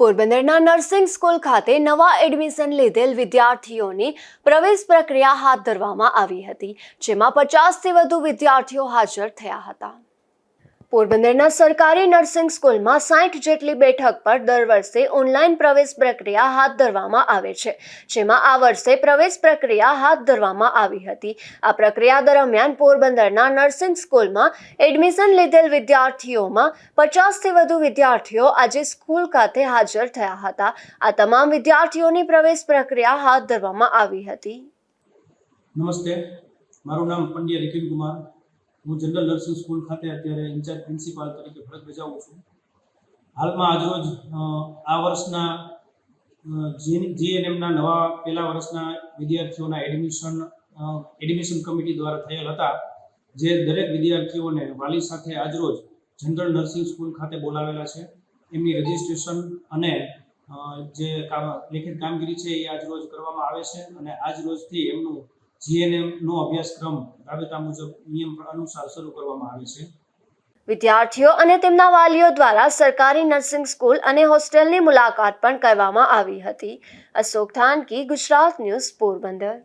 પોરબંદરના nursing school ખાતે નવા એડમિશન લીધેલ વિદ્યાર્થીઓની પ્રવેશ પ્રક્રિયા હાથ ધરવામાં આવી હતી, જેમાં પચાસથી વધુ વિદ્યાર્થીઓ હાજર થયા હતા. પોરબંદરના સરકારી નર્સિંગ સ્કૂલમાં સાઠ જેટલી બેઠક પર દર વર્ષે ઓનલાઈન પ્રવેશ પ્રક્રિયા હાથ ધરવામાં આવે છે. જેમાં આ વર્ષે પ્રવેશ પ્રક્રિયા હાથ ધરવામાં આવી હતી. આ પ્રક્રિયા દરમિયાન પોરબંદરના નર્સિંગ સ્કૂલમાં એડમિશન લીધેલ વિદ્યાર્થીઓમાં પચાસથી વધુ વિદ્યાર્થીઓ આજે સ્કૂલ ખાતે હાજર થયા હતા. આ તમામ વિદ્યાર્થીઓની પ્રવેશ પ્રક્રિયા હાથ ધરવામાં આવી હતી. નમસ્તે. મારું નામ પંડ્યા નિખિલ કુમાર હું જનરલ નર્સિંગ સ્કૂલ ખાતે અત્યારે ઇન્ચાર્જ પ્રિન્સિપાલ તરીકે ફરજ બજાવું છું. હાલમાં આજરોજ આ વર્ષના જીએનએમના નવા પહેલા વર્ષના વિદ્યાર્થીઓના એડમિશન એડમિશન કમિટી દ્વારા થયેલ હતા, જે દરેક વિદ્યાર્થીઓને વાલી સાથે આજરોજ જનરલ નર્સિંગ સ્કૂલ ખાતે બોલાવેલા છે. એમની રજિસ્ટ્રેશન અને જે કામ લેખિત કામગીરી છે એ આજરોજ કરવામાં આવે છે અને આજ રોજથી એમનું જીએનએમ નો અભ્યાસક્રમ રાબેતા મુજબ નિયમ અનુસાર શરૂ કરવામાં આવે છે. વિદ્યાર્થીઓ અને તેમના વાલીઓ દ્વારા સરકારી નર્સિંગ સ્કૂલ અને હોસ્ટેલની મુલાકાત પણ કરવામાં આવી હતી. અશોક થાનકી, ગુજરાત ન્યૂઝ પોરબંદર.